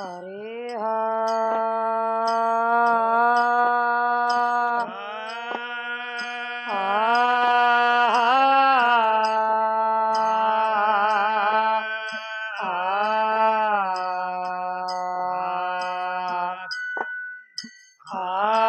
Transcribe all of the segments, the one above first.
ಹರಿಹ ಆದಿಶಕ್ತಿ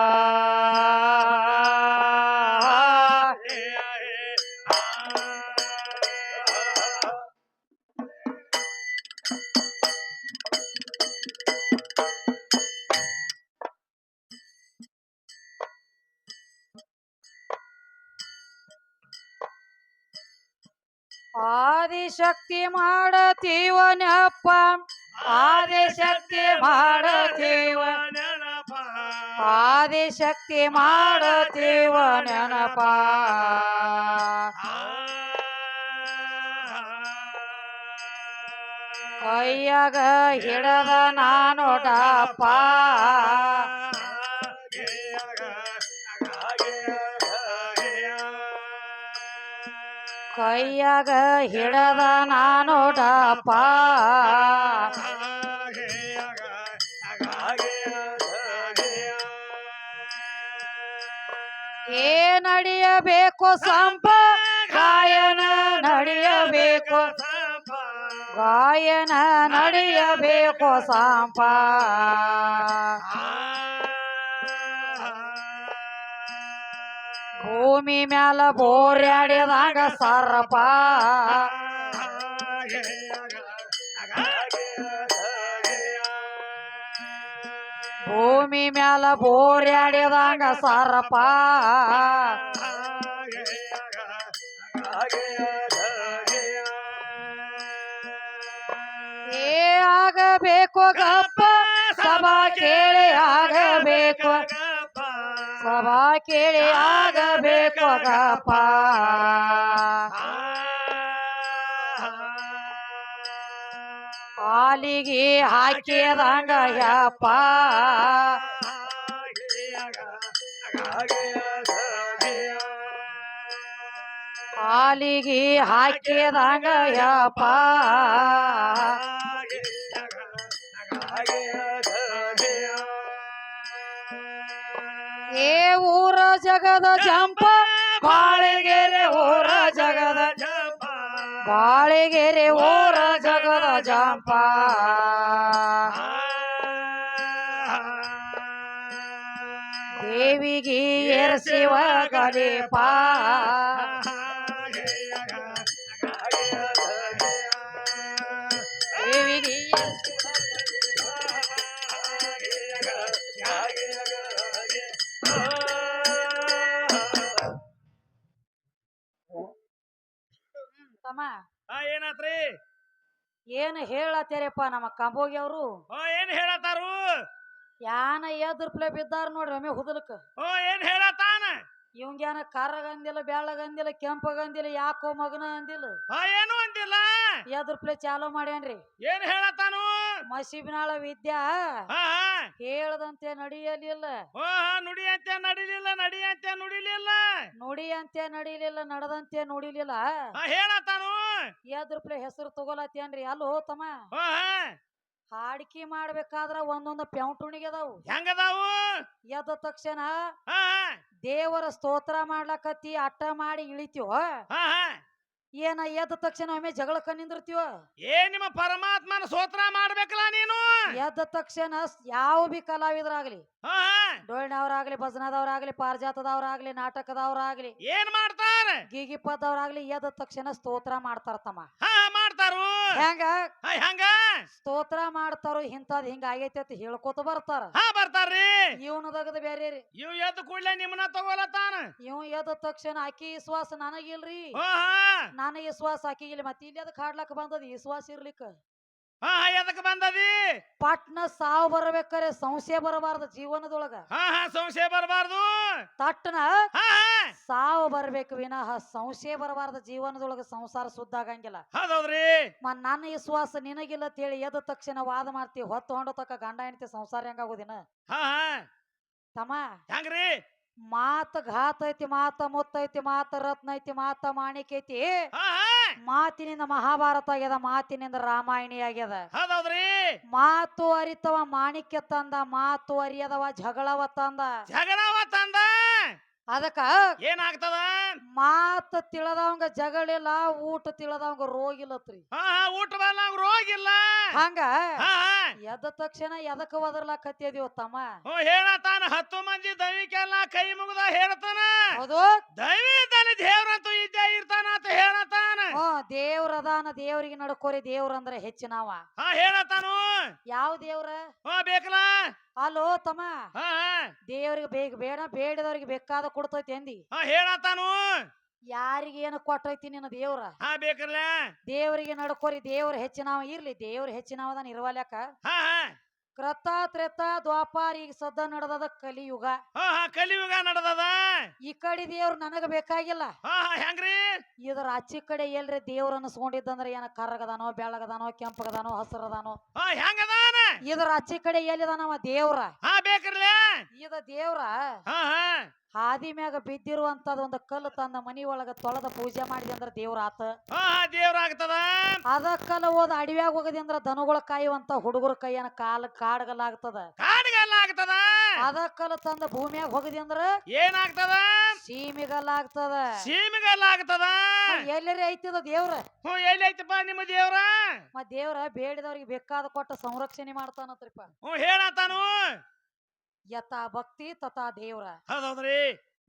ಮಾಡತೀವನಪ್ಪ ಆದಿಶಕ್ತಿ ಮಾಡತೀವನಪ್ಪ ಆದಿಶಕ್ತಿ ಶಕ್ತಿ ನೆನಪ. ಕೈಯಾಗ ಹಿಡದ ನಾನೋಡಪ್ಪ ಕೈಯಾಗ ಹಿಡದ ನಾನೋಟಪ್ಪ ಏ ನಡೆಯಬೇಕು ಸಂಪ? ಗಾಯನ ನಡೆಯಬೇಕು. ಗಾಯನ ನಡೆಯಬೇಕು ಸಂಪ. ಭೂಮಿ ಮ್ಯಾಲ ಬೋರ್ಯಾಡಿದಾಗ ಸರ್ಪ ಭೂಮಿ ಮ್ಯಾಲ ಬೋರ್ಯಾಡಿದಾಗ ಸರ್ಪ ಏ ಆಗಬೇಕು ಗಪ್ಪ ಸಭಾ ಕೇಳಿ ಆಗಬೇಕು ಸಭಾ ಕೇಳಿ ಆಗಬೇಕು ಗಪ್ಪ ಪಾಲಿಗೆ ಹಾಕಿದಂಗ ಯಪ್ಪ. ಊರ ಜಗದ ಜಂಪ ಬಾಳೆಗೆರೆ ಊರ ಜಗದ ಬಾಳೆಗೆರೆ ಊರ ಜಗದ ಜಂಪ. ದೇವಿಗೆ ಏರ್ಸಿವ ಗರೀಪ ತಮ್ಮ? ಏನಾತ್ರಿ? ಏನು ಹೇಳತ್ತೀರಪ್ಪ ನಮ್ಮ ಕಂಬೋಗಿ ಅವರು? ಓ ಏನ್ ಹೇಳತ್ತಾರು? ಯಾನ ಎದುರ್ಪ್ಲೆ ಬಿದ್ದಾರ ನೋಡ್ರಿ ಒಮ್ಮೆ ಹುದಲಕ್. ಓ ಏನ್ ಹೇಳತ್ತಾನ? ಇವಂಗ್ಯಾನ ಕರ್ರಗಂದಿಲ್ಲ ಬೆಳ್ಳಗಂದಿಲ್ಲ ಕೆಂಪಗಂದಿಲ್ಲ ಯಾಕೋ ಮಗನ ಅಂದಿಲ್ಲ. ಹಾ ಏನು ಅಂದಿಲ್ಲ. ಎದ್ರಪ್ಲೆ ಚಾಲೋ ಮಾಡ್ಯಾನ್ರಿ. ಏನ್ ಹೇಳತ್ತಾನು? ಮಸೀಬಿನಾಳ ವಿದ್ಯಾ ಹೇಳದಂತೆ ನಡಿಯಲಿಲ್ಲ. ನುಡಿಯಂತೆ ನುಡಿ ಅಂತ ನಡಿಲಿಲ್ಲ ನಡಿ ಅಂತ ನುಡಿಲಿಲ್ಲ ನುಡಿಯಂತೆ ನಡಿಲಿಲ್ಲ ನಡೆದಂತೆ ನುಡಿಲಿಲ್ಲ ಹಾ ಹೇಳತ್ತಾನು ಎದ್ರಪ್ಲೆ ಹೆಸರು ತಗೋಲತ್ತೇನ್ರಿ ಅಲ್ಲೋ ತಮ್ಮ. ಓ ಹಾ. ಹಾಡಿಕೆ ಮಾಡ್ಬೇಕಾದ್ರ ಒಂದೊಂದು ಪ್ಯಾಂಟುಣಿಗೆ ಅದಾವು. ಹೆಂಗದಾವು? ಎದ್ದ ತಕ್ಷಣ ಹಾ ದೇವರ ಸ್ತೋತ್ರ ಮಾಡ್ಲಕತ್ತಿ ಅಟ್ಟ ಮಾಡಿ ಇಳಿತೀವ ಹಾ. ಏನ ಎದ್ದ ತಕ್ಷಣ ಒಮ್ಮೆ ಜಗಳ ನಿಂದಿರ್ತೀವ ಏ ನಿಮ್ಮ ಪರಮಾತ್ಮನ ಸ್ತೋತ್ರ ಮಾಡ್ಬೇಕಲ್ಲ ನೀನು? ಎದ್ದ ತಕ್ಷಣ ಯಾವ ಬಿ ಕಲಾವಿದರಾಗ್ಲಿ ಹಾ ಹಾ. ಡೊಳ್ಳಿನವ್ರಾಗ್ಲಿ ಭಜನದವ್ರಾಗ್ಲಿ ಪಾರಿಜಾತದವ್ರಾಗ್ಲಿ ನಾಟಕದವ್ರಾಗ್ಲಿ ಏನ್ ಮಾಡ್ತಾರ? ಗೀಗಿಪ್ಪದವ್ರಾಗ್ಲಿ ಎದ್ದ ತಕ್ಷಣ ಸ್ತೋತ್ರ ಮಾಡ್ತಾರ ತಮ್ಮ. ಹಾ ಹೆಂಗ? ಹೆಂಗ? ಸ್ತೋತ್ರ ಮಾಡ್ತಾರೋ ಇಂತದ್ ಹಿಂಗ ಆಗೈತಿ ಅಂತ ಹೇಳ್ಕೊತ ಬರ್ತಾರ. ಹಾ ಬರ್ತಾರ್ರಿ. ಇವನದಗದ ಬೇರೆ ರೀ. ಇವ್ ಎದ್ದು ಕೂಡ್ಲೆ ನಿಮ್ಮನ್ನ ತಗೋಲತ್ತಾನ ಇವ್ ಎದ್ದ ತಕ್ಷಣ ಆಕಿ ವಿಶ್ವಾಸ ನನಗಿಲ್ರಿ. ನನಗೆ ವಿಶ್ವಾಸ ಆಕಿಗಿಲ್ಲ ಮತ್ತೆ ಇಲ್ಲಿ ಅದಕ್ಕೆ ಹಾಡ್ಲಕ್ ಬಂದದ ವಿಶ್ವಾಸ ಇರ್ಲಿಕ್ಕ. ಹಾ ಎದಕ್ ಬಂದದಿ? ಪಟ್ನ ಸಾವು ಬರ್ಬೇಕಾರೆ ಸಂಶಯ ಬರಬಾರ್ದು ಜೀವನದೊಳಗ. ಹಾ ಹಾ ಸಂಶಯ ಬರಬಾರ್ದು. ತಟ್ಟನ ಹಾ ಹಾ. ಸಾವು ಬರ್ಬೇಕು ವಿನಃ ಸಂಶಯ ಬರಬಾರ್ದು ಜೀವನದೊಳಗ ಸಂಸಾರ ಸುದ್ದ ಆಗಂಗಿಲ್ಲ. ಹೌದೌದ್ರಿ. ಮ ನನ್ನ ವಿಶ್ವಾಸ ನಿನಗಿಲ್ಲ ತಿಳಿ ಎದ್ದ ತಕ್ಷಣ ವಾದ ಮಾಡ್ತಿ ಹೊತ್ತು ಹೊಂಡ ತಕ್ಕ ಗಂಡ ಹೆಂಡತಿ ಸಂಸಾರ ಹೆಂಗಾಗೋದಿನ ಹಾ ಹಾ. ತಮ್ಮ. ಹೆಂಗ್ರಿ? ಮಾತ ಘಾತ ಐತಿ ಮಾತ ಮುತ್ತೈತಿ ಮಾತ ರತ್ನ ಐತಿ ಮಾತ ಮಾಣಿಕ ಐತಿ. ಹಾ ಹಾ. ಮಾತಿನಿಂದ ಮಹಾಭಾರತ ಆಗ್ಯದ ಮಾತಿನಿಂದ ರಾಮಾಯಣಿ ಆಗ್ಯದ. ಹೌದೌದ್ರಿ? ಮಾತು ಅರಿತವ ಮಾಣಿಕ್ಯ ತಂದ ಮಾತು ಅರಿಯದವ ಜಗಳವ ತಂದ. ಜಗಳವ ತಂದ? ಅದಕ್ಕ ಏನಾಗ್ತದ? ಮಾತು ತಿಳದವಂಗ ಜಗಳಿಲ್ಲ ಊಟ ತಿಳದವಂಗ ರೋಗಿಲ್ಲತ್ರಿ ಹಾ ಹಾ ಊಟ ಬಲ್ಲ ರೋಗಿಲ್ಲ ಹಂಗ ಹಾ ಹಾ. ಎದ್ದ ತಕ್ಷಣ ಎದಕ್ ಒದರ್ಲಾಕತ್ತಿದೀವ ತಮ್ಮ? ಹ್ಞೂ ಹೇಳತಾನ ಹತ್ತು ಮಂದಿ ದೈವಿಕೆಲ್ಲ ಕೈ ಮುಗಿದ ಹೇಳ್ತಾನ. ಹೌದು. ದೈವಿ ದೇವ್ರಂತೂ ಇದ್ದೇ ಇರ್ತಾನ ಹೇಳತಾನ. ಹಾ ದೇವ್ರ ಅದಾನ ದೇವ್ರಿಗೆ ನಡ್ಕೋರಿ ದೇವ್ರ ಅಂದ್ರೆ ಹೆಚ್ಚಿನವ ಹಾ ಹೇಳತಾನು. ಯಾವ ದೇವ್ರ? ಹಾ ಬೇಕಲ್ಲ. ಅಲೋ ತಮ್ಮ. ಹಾ ದೇವ್ರಿಗೆ ಬೇಗ ಬೇಡ ಬೇಡದವ್ರಿಗೆ ಬೇಕಾದ ಕೊಡ್ತೈತಿ ಅಂದಿ. ಹಾ ಹೇಳತಾನು. ಯಾರಿಗೆ ಏನು ಕೊಟ್ಟೈತಿ ನಿನ್ನ ದೇವ್ರ? ಹಾ ಬೇಕಲ್ಲ. ದೇವರಿಗೆ ನಡ್ಕೋರಿ ದೇವ್ರ ಹೆಚ್ಚಿನವ ಇರ್ಲಿ ದೇವ್ರ ಹೆಚ್ಚಿನವದನ್ ಇರುವಲ್ಯಾಕ. ಹಾ ಹಾ. ಕೃತ ತ್ರೇತ ದ್ವಾಪಾರ ಈಗ ಸದ್ದ ನಡೆದದ ಕಲಿಯುಗ. ಹಾ ಹಾ ಕಲಿಯುಗ ನಡೆದದ. ಈ ಕಡೆ ದೇವ್ರು ನನಗ ಬೇಕಾಗಿಲ್ಲ. ಹಾ ಹಾ ಹೆಂಗ್ರಿ? ಇದರ ಅಚ್ಚಿ ಕಡೆ ಎಲ್ರಿ ದೇವ್ರ ಅನ್ಸ್ಕೊಂಡಿದ್ದಂದ್ರ ಏನ ಕರ್ರಗದಾನೋ ಬೆಳಗದಾನೋ ಕೆಂಪಗದಾನೋ ಹಸರದಾನೋ. ಹಾ ಹೆಂಗದಾನ? ಇದರ ಅಚ್ಚಿ ಕಡೆ ಎಲ್ಲಿದಾನವ ದೇವ್ರ? ಹಾ ಬೇಕ್ರಲ್ಲ ಇದ ದೇವ್ರ ಹಾ ಹಾ. ಹಾದಿ ಮ್ಯಾಗ ಬಿದ್ದಿರುವಂತದ ಒಂದು ಕಲ್ಲು ತನ್ನ ಮನಿ ಒಳಗ ತೊಳೆದ ಪೂಜೆ ಮಾಡಿದೆ ಅಂದ್ರ ದೇವ್ರ ಆತ. ಹಾ ಆಗ್ತದ. ದೇವ್ರಾಗ್ತದ ಅದ ಕಲ್ಲು ಹೋದ ಅಡವ್ಯಾಗ ಹೋಗದಿ ಅಂದ್ರ ದನಗಳ ಕಾಯುವಂತ ಹುಡುಗರ ಕೈಯನ ಕಾಲ ಕಾಡ್ಗಲಾಗ್ತದ ಕಾಡಿಗೆಲ್ಲ ಆಗ್ತದ ಅದ ಕಲ್ಲು ತಂದ ಭೂಮಿಯಾಗ ಹೋಗದಿ ಅಂದ್ರ ಏನಾಗ್ತದ? ಸೀಮಿಗಲ್ಲಾಗ್ತದ. ಸೀಮಿಗಲ್ಲಾಗ್ತದ. ಎಲ್ಲರಿ ಐತಿದ ದೇವ್ರ? ಹ್ಞೂ ಎಲ್ಲಿ ಐತಪ್ಪ ನಿಮ್ಮ ದೇವ್ರ? ಮತ್ ದೇವ್ರ ಬೇಡಿದವ್ರಿಗೆ ಬೇಕಾದ ಕೊಟ್ಟ ಸಂರಕ್ಷಣೆ ಮಾಡ್ತಾನತ್ರಿಪ್ಪ. ಹ್ಞೂ ಹೇಳತಾನು. ಯಥಾ ಭಕ್ತಿ ತಥಾ ದೇವ್ರ. ಹೌದೌದ್ರಿ?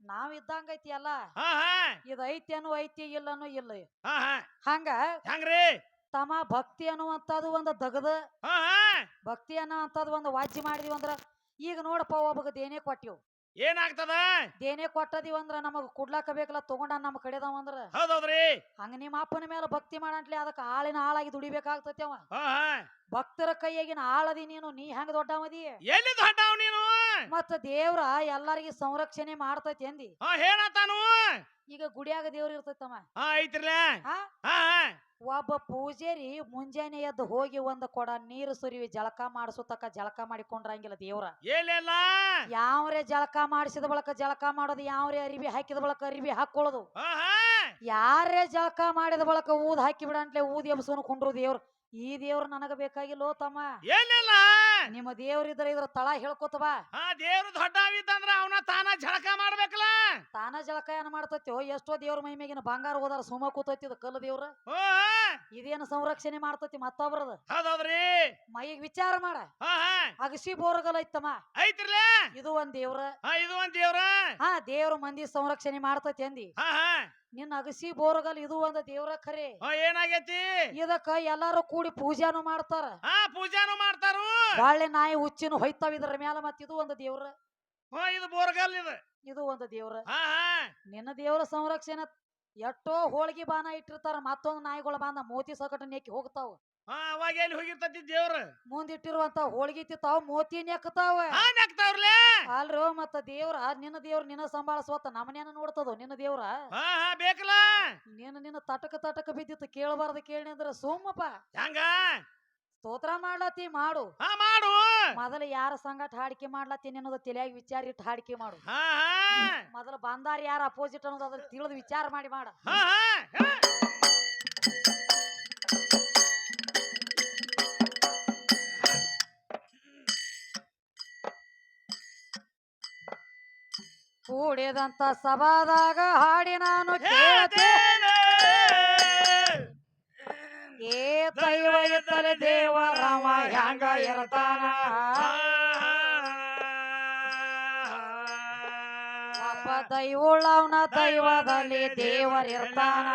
ನಾವ್ ಇದ್ದಂಗೈತಿ ಅಲ್ಲ ಹಾ ಹಾ. ಇದ್ ಐತಿ ಅನ್ನು ಐತಿ ಇಲ್ಲನು ಇಲ್ಲ. ಹಾ ಹಾ. ಹಂಗ ಹಂಗ್ರಿ? ತಮ್ಮ ಭಕ್ತಿ ಅನ್ನುವಂತದ್ದು ಒಂದು ದಗದ. ಹಾ ಹಾ. ಭಕ್ತಿ ಅನ್ನುವಂಥದ್ದು ಒಂದು ವಾಜ್ಯ ಮಾಡಿದೀವಿ ಅಂದ್ರ ಈಗ ನೋಡಪ್ಪ ಒಬ್ಬಗ ದೇನೆ ಕೊಟ್ಟಿವ್. ಏನಾಗ್ತದ? ದೇನೆ ಕೊಟ್ಟದಿವ್ ಅಂದ್ರ ನಮಗ್ ಕುಡ್ಲಾಕ ಬೇಕಲ್ಲ ತಗೊಂಡ ನಮ್ಮ ಕಡೆದವ ಅಂದ್ರ. ಹೌದೌದ್ರಿ? ಹಂಗ ನಿಮ್ಮ ಅಪ್ಪನ ಮೇಲೆ ಭಕ್ತಿ ಮಾಡಂಟ್ಲಿ ಅದಕ್ಕ ಆಳಿನ ಆಳಾಗಿ ದುಡಿಬೇಕಾಗ್ತತಿ ಅವ. ಹಾ ಹಾ. ಭಕ್ತರ ಕೈಯಾಗಿನ ಆಳದಿ ನೀನು ನೀ ಹೆಂಗ ದೊಡ್ಡವದಿ ಎಲ್ಲಿ ದೊಡ್ಡವ್ ನೀನು? ಮತ್ತ ದೇವ್ರ ಎಲ್ಲರಿಗೂ ಸಂರಕ್ಷಣೆ ಮಾಡ್ತೈತಿ ಅಂದಿ. ಹಾ ಹೇಳತಾನು ಈಗ ಗುಡಿಯಾಗ ದೇವ್ರ ಇರ್ತೈತಮ್ಮ ಹಾ ಐತ್ರಲ್ಲ ಹಾ? ಹಾ ಹಾ. ಒಬ್ಬ ಪೂಜಾರಿ ಮುಂಜಾನೆ ಎದ್ದು ಹೋಗಿ ಒಂದು ಕೊಡ ನೀರು ಸುರಿವಿ ಜಳಕ ಮಾಡಿಸುತ್ತಕ ಜಳಕ ಮಾಡಿಕೊಂಡ್ರಂಗಿಲ್ಲ ದೇವ್ರ. ಏನಿಲ್ಲ? ಯಾವ್ರೆ ಜಳಕ ಮಾಡಿಸಿದ ಬಳಕ ಜಳಕ ಮಾಡೋದು ಯಾವ್ರೆ ಅರಿವಿ ಹಾಕಿದ ಬಳಕ ಅರಿವಿ ಹಾಕೊಳ್ಳೋದು. ಯಾರೇ ಜಳಕ ಮಾಡಿದ ಬಳಕ ಊದ್ ಹಾಕಿ ಬಿಡಂಟ್ಲೆ ಊದ್ ಎಬ್ಸೋನು ಕುಂಡ್ರು ದೇವ್ರ. ಈ ದೇವ್ರ ನನಗ ಬೇಕಾಗಿಲ್ಲೋ ತಮ್ಮ ಎಲ್ಲೆಲ್ಲ ನಿಮ್ಮ ದೇವ್ರ ಇದ್ರ ಇದ್ರ ತಳ ಹೇಳ್ಕೊತ ಬಾ. ಹಾ ದೇವ್ರು ದೊಡ್ಡವಿದ್ದಂದ್ರ ಅವನ ತಾನ ಝಳಕ ಮಾಡ್ಬೇಕಲ್ಲ? ತಾನ ಜಳಕ ಏನ್ ಮಾಡ್ತೈತೋ ಎಷ್ಟೋ ದೇವ್ರ ಮೈಮೇಗಿನ ಬಂಗಾರ ಹೋದಾರ ಸುಮ ಕೂತೈತಿ ಇದು ಕಲ್ಲು ದೇವ್ರ. ಹೋ ಇದೇನು ಸಂರಕ್ಷಣೆ ಮಾಡ್ತೈತಿ ಮತ್ತೊಬ್ರದ? ಹೌದೌದ್ರಿ? ಮೈಗ್ ವಿಚಾರ ಮಾಡ. ಹಾ ಹಾ. ಅಗಸಿ ಬೋರಗಲ್ ಐತಮ್ಮ. ಐತ್ರಲ್ಲ ಇದು ಒಂದ್ ದೇವ್ರ. ಹಾ ಇದು ಒಂದ್ ದೇವ್ರ? ಹಾ ದೇವ್ರ ಮಂದಿ ಸಂರಕ್ಷಣೆ ಮಾಡ್ತೈತಿ ಅಂದಿ. ಹಾ ಹಾ. ನಿನ್ನ ಅಗಸಿ ಬೋರ್ಗಲ್ ಇದು ಒಂದ್ ದೇವ್ರ ಖರೆ. ಹಾ ಏನಾಗೈತಿ? ಇದಕ್ಕ ಎಲ್ಲಾರು ಕೂಡಿ ಪೂಜಾನು ಮಾಡ್ತಾರ. ಹಾ ಪೂಜಾನು ಮಾಡ್ತಾರು? ಬಾಳೆ ನಾಯಿ ಹುಚ್ಚಿನ ಹೊಯ್ತಾವ ಇದ್ರ ಮ್ಯಾಲ ಮತ್ ಇದು ಒಂದು ದೇವ್ರ. ಹಾ ಇದು ಬೋರ್ಗಲ್ ಇದು. ಇದು ಒಂದು ದೇವ್ರ. ಹಾ ಹಾ. ನಿನ್ನ ದೇವ್ರ ಸಂರಕ್ಷಣೆ ಎಷ್ಟೋ ಹೋಳಿಗೆ ಬಾನ ಇಟ್ಟಿರ್ತಾರ ಮತ್ತೊಂದು ನಾಯಿಗಳ ಬಾಂದ ಮೋತಿ ಸಕಟ ನೆಕ್ಕಿ ಹೋಗ್ತಾವ. ಹಾ ಅವಾಗ ಎಲ್ಲಿ ಹೋಗಿರ್ತತಿ ದೇವ್ರ? ಮುಂದಿಟ್ಟಿರುವಂತ ಹೋಳಿಗೆ ತಿತ್ತಾವ ಮೋತಿ ನೆಕ್ತಾವ. ಹಾ ಅಲ್ರೋ ಮತ್ತ ದೇವ್ರ ನಿನ್ನ ದೇವ್ರ ನಿನ್ನ ಸಂಭಾಳಿಸುವತ್ತ ನಮ್ಮನೇನ ನೋಡ್ತದ ನಿನ್ನ ದೇವ್ರ? ಹಾ ಹಾ ಬೇಕಲ್ಲ. ನೀನು ನಿನ್ನ ತಟಕ ತಟಕ ಬಿದ್ದಿತ್ತು ಕೇಳಬಾರದು ಕೇಳಿ ಅಂದ್ರೆ ಸೋಮಪ್ಪ ಹೆಂಗ? ಸ್ತೋತ್ರ ಮಾಡ್ಲತ್ತಿ ಮಾಡು. ಹಾ ಮಾಡು. ಮೊದಲು ಯಾರ ಸಂಗಟ ಹಾಡಿಕೆ ಮಾಡ್ಲತ್ತೀನಿ ಅನ್ನೋದು ತಲೆಯಾಗಿ ವಿಚಾರ ಇಟ್ಟು ಹಾಡಿಕೆ ಮಾಡು. ಹಾ ಮೊದಲು ಬಂದಾರ ಯಾರ ಅಪೋಸಿಟ್ ಅನ್ನೋದು ಅದ್ರ ತಿಳಿದು ವಿಚಾರ ಮಾಡಿ ಮಾಡ. ಹಾ. ಕೂಡಿದಂತ ಸಭಾದಾಗ ಹಾಡಿ ನಾನು ಕೇಳತೆ ಏ ದೈವ ಇದ್ದರೆ ದೇವ ರಾಮ ಹ್ಯಾಂಗ ಇರ್ತಾನ? ಒಬ್ಬ ದೈವಳ್ಳವನ ದೈವದಲ್ಲಿ ದೇವರಿರ್ತಾನ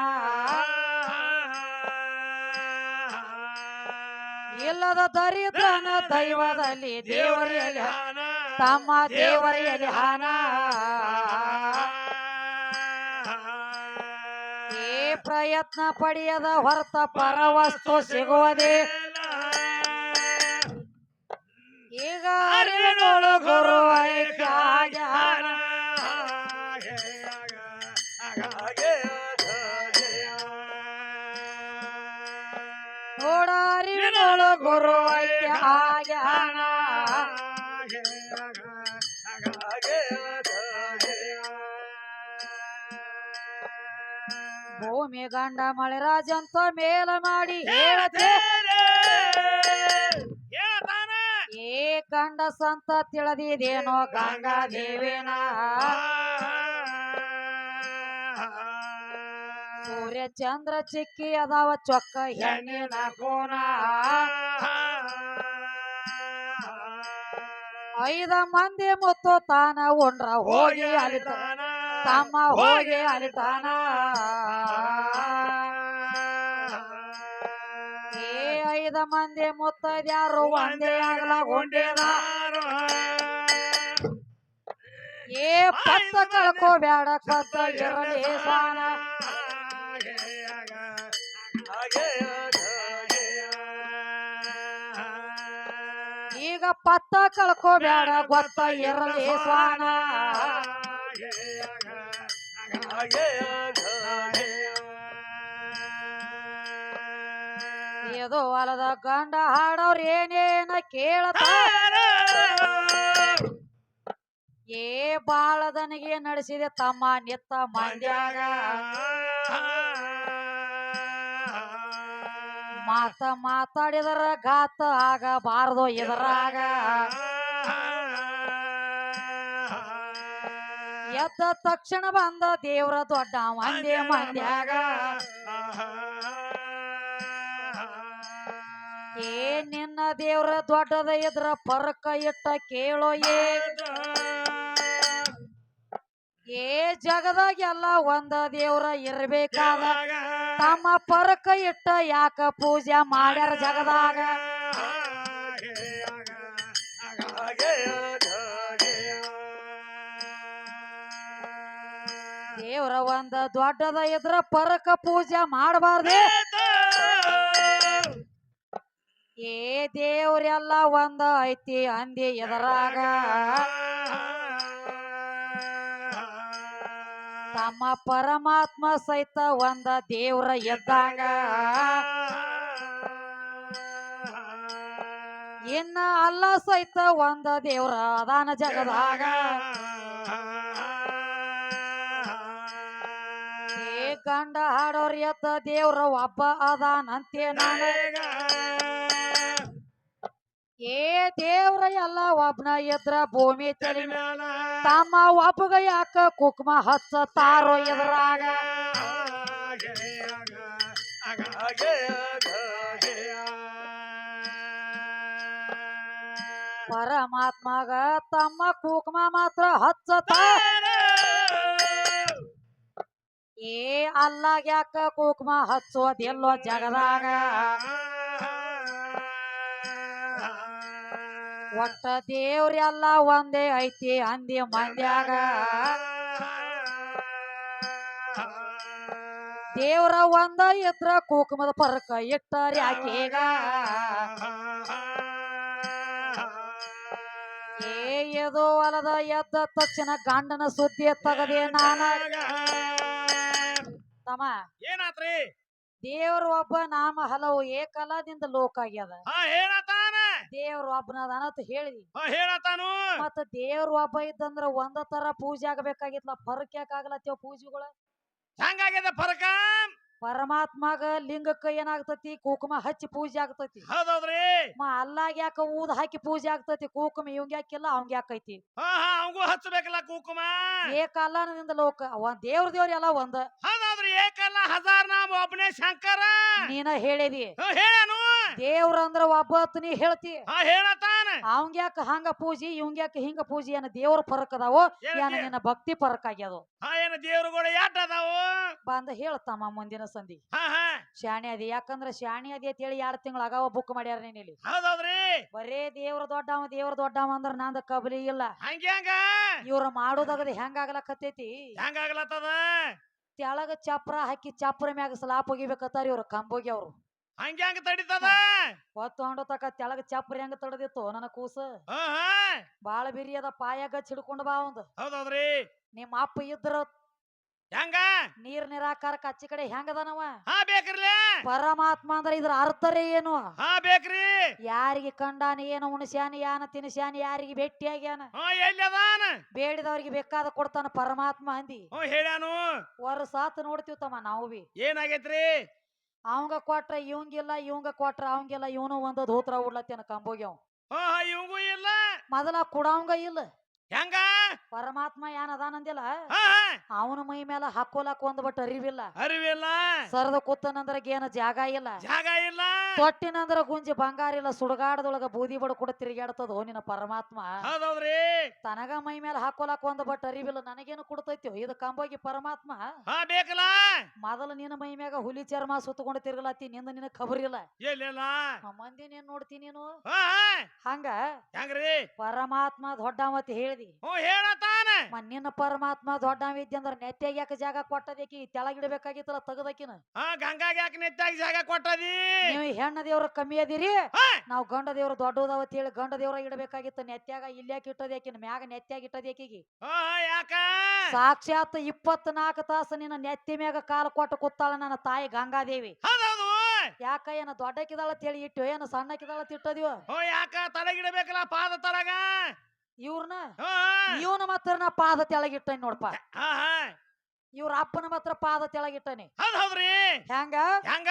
ಇಲ್ಲದ ದರಿದ್ರನ ದೈವದಲ್ಲಿ ದೇವರಿಯಲ್ಲಿ ತಮ್ಮ ದೇವರಿಯಲ್ಲಿ ಹಾನ? ಪ್ರಯತ್ನ ಪಡೆಯದ ಹೊರತ ಪರವಸ್ತು ಸಿಗುವುದೇ ಈಗ ಅರಿವಿನೊಳು ಗುರು. ನೋಡ ಅರಿವಿನೊಳು ಗುರು ಐಕ್ಯ ಭೂಮಿ ಗಂಡ ಮಳೆರಾಜಂತ ಮೇಲ ಮಾಡಿ ಏ ಗಂಡ ಸಂತ ತಿಳಿದಿದೇನೋ ಗಂಗಾ ದೇವೇನ. ಸೂರ್ಯ ಚಂದ್ರ ಚಿಕ್ಕಿ ಅದಾವ ಚೊಕ್ಕ ಹೆಣ್ಣಿನ ಕೋನ. ಐದ ಮಂದಿ ಮುತ್ತು ತಾನ ಉಂಡ್ರ ಹೋಗಿ ಅಲಿತ ತಮ್ಮ ಹೋಗಿ ಅಲಿತಾನ ಏ ಐದ ಮಂದಿ ಮುತ್ತದ್ಯಾರು ಒಂದೇ ಆಗಲ ಗುಂಡೇದ ಏ ಪತ್ತ ಕಳ್ಕೋಬೇಡ ಕತ್ತ ಇರಲಿ ಸಾನ ಈಗ ಪತ್ತ ಕಳ್ಕೋಬೇಡ ಗೊತ್ತ ಇರಲಿ ಸ್ವಾನ ಇದು ಹೊಲದ ಗಂಡ ಹಾಡೋರ್ ಏನೇನ ಕೇಳತ ಏ ಬಾಳದನಿಗೆ ನಡೆಸಿದೆ ತಮ್ಮ ನಿತ್ತ ಮಂದ್ಯಾಗ. ಮಾತ ಮಾತಾಡಿದರ ಗಾತ ಆಗಬಾರದು ಇದರಾಗ ಎದ್ದ ತಕ್ಷಣ ಬಂದ ದೇವ್ರ ದೊಡ್ಡ ಮಂದಿ ಮಂದ್ಯಾಗ ಏ ನಿನ್ನ ದೇವ್ರ ದೊಡ್ಡದ ಇದ್ರ ಪರಕ ಇಟ್ಟ ಕೇಳೋ ಏ. ಏ ಜಗದಾಗ ಎಲ್ಲ ಒಂದ ದೇವ್ರ ಇರ್ಬೇಕಾದ. ತಮ್ಮ ಪರಕ ಇಟ್ಟ ಯಾಕ ಪೂಜೆ ಮಾಡ್ಯಾರ ಜಗದಾಗ. ದೇವ್ರ ಒಂದ ದೊಡ್ಡದ ಇದ್ರ ಪರಕ ಪೂಜೆ ಮಾಡಬಾರ್ದು. ಏ ದೇವ್ರೆಲ್ಲ ಒಂದ ಐತಿ ಅಂದಿ ಎದರಾಗ. ತಮ್ಮ ಪರಮಾತ್ಮ ಸಹಿತ ಒಂದ ದೇವ್ರ ಎದ್ದಾಗ. ಇನ್ನ ಅಲ್ಲ ಸಹಿತ ಒಂದ ದೇವ್ರ ಅದಾನ ಜಗದಾಗ. ಗಂಡ ಹಾಡೋರ್ ಎದ್ದ ದೇವ್ರ ಒಬ್ಬ ಅದಾನಂತೆ ಏ ದೇವ್ರ ಎಲ್ಲ ಒಬ್ನ ಎದ್ರ ಭೂಮಿ ತಲೆ ತಮ್ಮ ಒಬ್ಬಗ ಯಾಕ ಕುಕ್ಮ ಹಚ್ಚತಾರೋ ಎದ್ರಾಗ. ಪರಮಾತ್ಮಗ ತಮ್ಮ ಕುಕ್ಮ ಮಾತ್ರ ಹಚ್ಚತ ಏ ಅಲ್ಲ ಯಾಕ ಕುಕುಮ ಹಚ್ಚೋದಿಲ್ಲೋ ಜಗದಾಗ? ಒಟ್ಟ ದೇವ್ರೆಲ್ಲ ಒಂದೇ ಐತಿ ಅಂದಿ ಮಂದ್ಯಾಗ. ದೇವ್ರ ಒಂದ ಇದ್ರ ಕುಕುಮದ ಪರಕ ಇಟ್ಟರ ಯಾಕೀಗ ಏ ಎದು ಹೊಲದ ಎದ್ದ ತಕ್ಷಣ ಗಂಡನ ಸುದ್ದಿ ತಗದೆ ನಾನ? ತಮ್ಮ ಏನಾತ್ರಿ? ದೇವ್ರ ಒಬ್ಬ ನಾಮ ಹಲವು ಏಕಲದಿಂದ ಲೋಕ ಆಗ್ಯದ. ಹೇಳತಾನ ದೇವ್ರ ಒಬ್ಬನದ ಅಂತ ಹೇಳಿ ಹೇಳತಾನು ಮತ್ತ ದೇವ್ರ ಒಬ್ಬ ಇದ್ದಂದ್ರ ಒಂದ ತರ ಪೂಜೆ ಆಗ್ಬೇಕಾಗಿತ್ತ ಫರಕ್ ಯಾಕಾಗ್ಲತ್ತೇವ ಪೂಜೆಗಳ? ಹೆಂಗಾಗ್ಯದ ಫರಕ ಪರಮಾತ್ಮಗ ಲಿಂಗಕ್ಕ ಏನಾಗ್ತತಿ? ಕುಕುಮ ಹಚ್ಚಿ ಪೂಜೆ ಆಗ್ತತಿ. ಹೌದೌದ್ರಿ. ಮ ಅಲ್ಲಾಗ ಯಾಕ ಊದ್ ಹಾಕಿ ಪೂಜೆ ಆಗ್ತತಿ? ಕುಕುಮ ಇವಂಗ ಯಾಕಿಲ್ಲ ಅವಂಗ ಯಾಕೈತಿ ಅವಂಗೂ ಹಚ್ಚಬೇಕಲ್ಲ ಕುಕುಮ. ಏಕಲ್ಲನದಿಂದ ಲೋಕ ಒಂದ್ ದೇವ್ರ ದೇವ್ರ ಎಲ್ಲ ಒಂದ. ಹೌದೌದ್ರಿ ಏಕಲ್ಲ ಹಜಾರ್ ನಾಮ ಒಬ್ಬನೇ ಶಂಕರ. ನೀನ ಹೇಳಿದಿ. ಹೇಳನು? ದೇವ್ರ ಅಂದ್ರ ಒಬ್ಬತ್ ನೀ ಹೇಳ್ತಿ. ಹಾ ಹೇಳತಾನ. ಅವಂಗ ಯಾಕ ಹಂಗ ಪೂಜಿ ಇವಂಗ್ಯಾಕ ಹಿಂಗ ಪೂಜಿ ಏನ ದೇವ್ರ ಪರಕ್ ಅದಾವೋ ಏನ್ ನಿನ್ನ ಭಕ್ತಿ ಫರಕ್ ಆಗ್ಯದು. ಏನ ದೇವ್ರುಗಳು ಅದಾವು. ಬಂದ ಹೇಳ್ತಮ್ಮ ಮುಂದಿನ ಸಂಧಿ. ಶಾಣೆ ಅದಿ ಯಾಕಂದ್ರ ಶಾಣೆ ಅದಿ ಅಂತ ಹೇಳಿ ಎರಡ್ ತಿಂಗಳ ಆಗಾವ ಬುಕ್ ಮಾಡ್ಯಾರ ನೀನ್ ಇಲ್ಲಿ. ಹೌದೌದ್ರಿ. ಬರೇ ದೇವ್ರ ದೊಡ್ಡವ ದೇವ್ರ ದೊಡ್ಡವ ಅಂದ್ರ ನಂದ ಕಬಲಿ ಇಲ್ಲ. ಹಂಗ್ಯಾಂಗ ಹಂಗ. ಇವ್ರ ಮಾಡೋದಾಗದ ಹೆಂಗ ಆಗ್ಲಕತ್ತೈತಿ? ಹೆಂಗಾಗ್ಲತ್ತದ ತೆಳಗ ಚಪ್ರ ಹಾಕಿ ಚಪ್ರ ಮ್ಯಾಗ ಸ್ಲಾಪ್ ಹೋಗಿಬೇಕತ್ತಾರ ಇವ್ರ ಕಂಬೋಗಿ ಅವ್ರು ಹಂಗೆ ಹಂಗ ತಡಿತದ? ಹೊತ್ತು ಹೊಂಡೋ ತಕ ತೆಳಗ ಚಪ್ರಿ ಹೆಂಗ ತಡದಿತ್ತು ನನ್ನ ಕೂಸ. ಹಾ ಹಾ ಬಾಳ ಬಿರಿ ಅದ ಪಾಯಾಗ ಚಿಡ್ಕೊಂಡ್ ಬಾ ಒಂದು ಹೌದೌದ್ರಿ. ನಿಮ್ಮ ಅಪ್ಪ ಇದ್ರ ಹೆಂಗ? ನೀರ್ ನಿರಾಕಾರ ಕಚ್ಚಿ ಕಡೆ ಹೆಂಗದನವ ಹಾ ಬೇಕ್ರಿಲೆ. ಪರಮಾತ್ಮ ಅಂದ್ರ ಇದ್ರ ಅರ್ಥರೇ ಏನು? ಹಾ ಬೇಕ್ರಿ. ಯಾರಿಗೆ ಕಂಡಾನ ಏನು ಉಣಸ್ಯಾನ ಯಾನ ತಿನ್ಸ್ಯಾನ ಯಾರಿಗೆ ಭೇಟಿಯಾಗ್ಯಾನ ಹಾ ಎಲ್ಲಿ ಅದಾನ? ಬೇಡಿದವ್ರಿಗೆ ಬೇಕಾದ ಕೊಡ್ತಾನ ಪರಮಾತ್ಮ ಅಂದಿ. ಹ್ಞೂ ಹೇಳ್ಯಾನು. ವರ್ಷಾತ್ ನೋಡ್ತೀವಿ ತಮ್ಮ ನಾವು ಬಿ. ಏನಾಗೈತ್ರಿ? ಅವಂಗ ಕೊಟ್ರ ಇವಂಗಿಲ್ಲ ಇವಂಗ ಕೊಟ್ರ ಅವಂಗಿಲ್ಲ ಇವನು ಒಂದ್ ಹೋತ್ರ ಉಡ್ಲತ್ತೇನ ಕಂಬೋಗಿ ಅವ್. ಹಾ ಹಾ ಇವಂಗೂ ಇಲ್ಲ. ಮೊದಲ ಕುಡಾವಂಗ ಇಲ್ಲ. ಹೆಂಗ? ಪರಮಾತ್ಮ ಏನ್ ಅದಾನಂದಿಲ್ಲ ಅವನ ಮೈ ಮೇಲೆ ಹಾಕೋಲಾಕ ಒಂದ್ ಬಟ್ ಅರಿವಿಲ್ಲ. ಅರಿವಿಲ್ಲ. ಸರದ ಕೂತನಂದ್ರ ಏನ ಜಾಗ ಇಲ್ಲ. ಜಾಗ ಇಲ್ಲ. ತೊಟ್ಟಿನಂದ್ರ ಗುಂಜಿ ಬಂಗಾರ ಇಲ್ಲ. ಸುಡಗಾಡದೊಳಗ ಬೂದಿ ಬಡ ಕೂಡ ತಿರುಗಾಡ್ತದ ನಿನ್ನ ಪರಮಾತ್ಮ? ಹೌದೌದ್ರಿ. ತನಗ ಮೈ ಮೇಲೆ ಹಾಕೋಲಾಕ ಒಂದ್ ಬಟ್ ಅರಿವಿಲ್ಲ. ನನಗೇನು ಕೊಡ್ತೈತಿ ಇದು ಕಂಬೋಗಿ ಪರಮಾತ್ಮ? ಹಾ ಬೇಕಲ್ಲ. ಮೊದಲ ನಿನ್ನ ಮೈ ಮ್ಯಾಗ ಹುಲಿ ಚರ್ಮ ಸುತ್ತಕೊಂಡು ತಿರುಗಲತ್ತಿ ನಿಂದ ನಿನ್ನ ಖಬರ್ ಇಲ್ಲ. ಎಲ್ಲಿಲ್ಲ ಆ ಮಂದಿ ನೀನ್? ನೋಡ್ತೀನಿ ನೀನು ಹಂಗ ಹೆಂಗ್ರಿ? ಪರಮಾತ್ಮ ದೊಡ್ಡವತಿ ಹೇಳ್ದಿ ಹ್ಞೂ ಹೇಳತಾನ ಪರಮಾತ್ಮ ದೊಡ್ಡ ಪರಮಾತ್ಮ ದೊಡ್ಡವ ನೆತ್ತಿಗೆ ನೆತ್ತಾಗ ಯಾಕೆ ಜಾಗ ಕೊಟ್ಟದೇಕಿ ತೆಳಗಿಡಬೇಕಾಗಿತ್ತಲ್ಲ ತಗದಕಿನ? ಹಾ ಗಂಗಾಗ ಯಾಕೆ ನೆತ್ತಾಗಿ ಜಾಗ ಕೊಟ್ಟದಿ? ನೀವು ಹೆಣ್ಣ ದೇವ್ರ ಕಮ್ಮಿ ಅದಿರಿ. ಹಾ! ನಾವು ಗಂಡ ದೇವ್ರ ದೊಡ್ಡದಾವ ಹೇಳಿ ಗಂಡ ದೇವ್ರ ಇಡಬೇಕಾಗಿತ್ತು. ನೆತ್ಯಾಗ ಇಲ್ಯಾಕ ಇಟ್ಟದೇಕಿನ ಮ್ಯಾಗ ನೆತ್ಯಾಗ ಇಟ್ಟದೇಕಿಗಿ ಹಾ ಯಾಕ? ಸಾಕ್ಷಾತ್ ಇಪ್ಪತ್ನಾಲ್ಕು ತಾಸು ನಿನ್ನ ನೆತ್ತಿ ಮ್ಯಾಗ ಕಾಲು ಕೊಟ್ಟು ಕೂತಾಳ ನನ್ನ ತಾಯಿ ಗಂಗಾದೇವಿ. ಹೌದೌದು. ಯಾಕ ಏನ ದೊಡ್ಡಕಿದಾಳ ಹೇಳಿ ಇಟ್ಟು ಏನು ಸಣ್ಣಕಿದಾಳ ತಿಟ್ಟದಿವ ಹ್ಞೂ ಯಾಕ? ತಳಗಿಡಬೇಕಲ್ಲ ಪಾದ ತಳಗ? ಇವ್ರನ್ನ ಇವನ ಮಾತ್ರ ನಾ ಪಾದ ತೆಳಗಿಟ್ಟನಿ ನೋಡಪ್ಪ. ಇವ್ರ ಅಪ್ಪನ ಮಾತ್ರ ಪಾದ ತೆಳಗಿಟ್ಟನಿ ಹೆಂಗ? ಹೆಂಗ?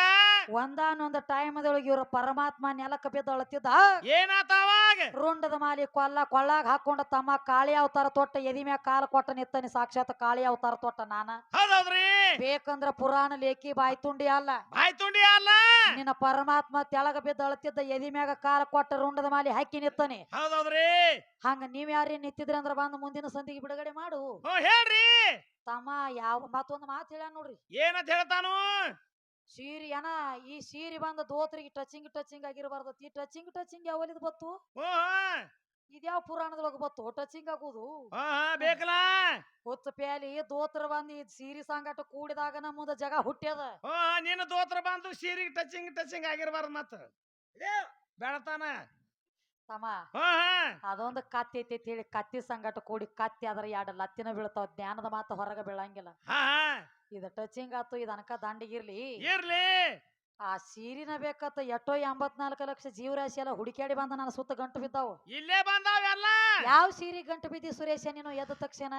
ಒಂದಾನೊಂದು ಟೈಮದೊಳಗೆ ಇವ್ರ ಪರಮಾತ್ಮ ನೆಲಕ್ಕೆ ಬಿದ್ದು ಅಳತಿದ್ದ ರುಂಡದ ಮಾಲಿ ಕೊಲ್ಲ ಕೊಳ್ಳಾಗ ಹಾಕೊಂಡ ತಮ್ಮ ಕಾಳಿ ಅವತಾರ ತೊಟ್ಟ ಎದಿ ಮ್ಯಾಗ ಕಾಲ ಕೊಟ್ಟ ನಿತ್ತನಿ ಸಾಕ್ಷಾತ್ ಕಾಳಿ ಅವತಾರ ತೊಟ್ಟ ನಾನ. ಬೇಕಂದ್ರ ಪುರಾಣ ಲೇಖಿ ಬಾಯಿ ತುಂಡಿ ಅಲ್ಲ. ಬಾಯ್ ತುಂಡಿ ಅಲ್ಲ. ನಿನ್ನ ಪರಮಾತ್ಮ ತೆಳಗ ಬಿದ್ದ ಅಳತಿದ್ದ ಎದಿ ಮ್ಯಾಗ ಕಾಲ ಕೊಟ್ಟ ರುಂಡದ ಮಾಲಿ ಹಾಕಿ ನಿತ್ತಾನೆ ಹೌದೌದ್ರಿ. ಹಂಗ ನೀವ್ ಯಾರೇ ನಿಂತಿದ್ರಿ ಅಂದ್ರ ಬಂದು ಮುಂದಿನ ಸಂದಿಗೆ ಬಿಡುಗಡೆ ಮಾಡು. ಹೇಳ್ರಿ. ತಮ್ಮ ಯಾವ ಮತ್ತೊಂದು ಮಾತು ಹೇಳ ನೋಡ್ರಿ. ಏನಂತ ಹೇಳ್ತಾನು? ಸೀರಿ ಏನ ಈ ಸೀರಿ ಬಂದ ದೋತ್ರಿಗೆ ಟಚಿಂಗ್ ಟಚಿಂಗ್ ಆಗಿರಬಾರ್ದು ಈ ಟಚಿಂಗ್ ಟಚಿಂಗ್ ಯಾವಲಿದ್ ಬತ್ತು? ಇದ್ಯಾವ ಪುರಾಣದೊಳಗ ಬತ್ತು ಟಚಿಂಗ್ ಆಗುದು? ಹಾ ಹಾ ಬೇಕಲ್ಲ? ಹೊತ್ತ ಪ್ಯಾಲಿ ದೋತ್ರ ಬಂದು ಈ ಸೀರಿ ಸಂಗಟ ಕೂಡಿದಾಗ ನಮ್ಮ ಮುಂದ ಜಗ ಹುಟ್ಟ್ಯದ. ನೀನು ಹಾ ನಿನ್ನ ದೋತ್ರ ಬಂದು ಸೀರಿಗೆ ಟಚಿಂಗ್ ಟಚಿಂಗ್ ಆಗಿರ್ಬಾರ್ದು ಮತ್ತ. ಬೆಳತಾನ ತಮ್ಮ ಹಾ ಅದೊಂದು ಕತ್ತಿ ಐತಿ ಅಂತ ಹೇಳಿ ಕತ್ತಿ ಸಂಗಟ ಕೂಡಿ ಕತ್ತಿ ಆದ್ರ ಎರಡು ಲತ್ತಿನ ಬೀಳ್ತಾವ ಜ್ಞಾನದ ಮಾತು ಹೊರಗ ಬೀಳಂಗಿಲ್ಲ. ಹಾ ಹಾ. ಇದು ಟಚಿಂಗ್ ಆತು ಇದು ಅನಕ ದಂಡಿಗಿರ್ಲಿ ಇರ್ಲಿ. ಆ ಸೀರಿನ ಬೇಕತ್ತ ಎಷ್ಟೋ ಎಂಬತ್ನಾಲ್ಕು ಲಕ್ಷ ಜೀವರಾಶಿ ಎಲ್ಲ ಹುಡುಕ್ಯಾಡಿ ಬಂದ ನನ್ನ ಸುತ್ತ ಗಂಟು ಬಿದ್ದಾವು. ಇಲ್ಲೇ ಬಂದಾವೆಲ್ಲ ಯಾವ ಸೀರಿ ಗಂಟು ಬಿದ್ದಿ ಸುರೇಶ ನೀನು ಎದ್ದ ತಕ್ಷಣ?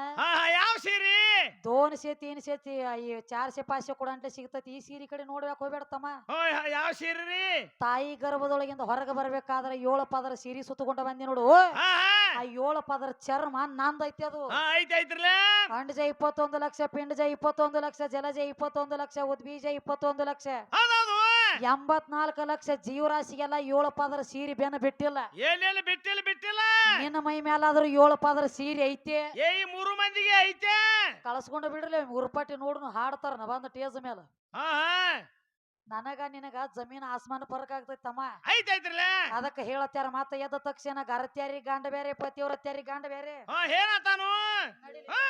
ಯಾವ ಸೀರಿ? ದೋನ್ ಸೇತಿ ತೀನ್ ಸೇತಿ ಈ ಚಾರ್ ಸೆ ಪಾಸೆ ಕೂಡ ಅಂತ ಸಿಗ್ತೈತಿ. ಈ ಸೀರೆ ಕಡೆ ನೋಡ್ಬೇಕು ಹೋಗ್ಬೇಡ ತಮ್ಮ. ಯಾವ ಸೀರಿ ತಾಯಿ ಗರ್ಭದೊಳಗಿಂದ ಹೊರಗೆ ಬರ್ಬೇಕಾದ್ರೆ ಏಳು ಪದರ ಸೀರೆ ಸುತ್ತಕೊಂಡ ಬಂದಿ ನೋಡು. ಆ ಏಳು ಪದರ ಚರ್ಮ ನಂದೈತಿ ಅದು. ಅಂಡ್ ಐತಿ ಅದು ಅಂಡಜ ಇಪ್ಪತ್ತೊಂದು ಲಕ್ಷ ಪಿಂಡಜ ಇಪ್ಪತ್ತೊಂದು ಲಕ್ಷ ಜಲಜ ಇಪ್ಪತ್ತೊಂದು ಲಕ್ಷ ಉದ್ಬೀಜ ಇಪ್ಪತ್ತೊಂದು ಲಕ್ಷ. ಎಂಬತ್ನಾಲ್ಕು ಲಕ್ಷ ಜೀವರಾಶಿಗೆಲ್ಲ ಏಳು ಪದರ ಸೀರೆ ಬೆನ್ನ ಬಿಟ್ಟಿಲ್ಲ. ಎಲ್ಲೆಲ್ಲಿ ಬಿಟ್ಟಿಲ್ಲ ಬಿಟ್ಟಿಲ್ಲ? ನಿನ್ನ ಮೈ ಮೇಲಾದ್ರೂ ಏಳು ಪದರ ಸೀರೆ ಐತೆ. ಏ ಈ ಮೂರು ಮಂದಿಗೆ ಐತೆ? ಕಳ್ಸ್ಕೊಂಡು ಬಿಡ್ರಿ ಉರುಪಟ್ಟಿ ನೋಡ್ನು ಹಾಡ್ತಾರ ನ ಬಂದ ಟೇಜ್ ಮೇಲೆ ಹಾ ಹಾ. ನನಗ ನಿನಗ ಜಮೀನ್ ಆಸ್ಮಾನ ಫರಕ್ ಆಗ್ತೈತಮ್ಮ ತಮ್ಮ. ಐತಿ ಐತ್ರಲ್ಲ ಅದಕ್ಕೆ ಹೇಳತ್ಯಾರ ಮತ್ತ ಎದ್ದ ತಕ್ಷಣ ಗರತ್ಯಾರಿ ಗಂಡ ಬೇರೆ ಪತಿವ್ರತ್ಯಾರಿ ಗಂಡ ಬೇರೆ. ಹಾ ಹಾ.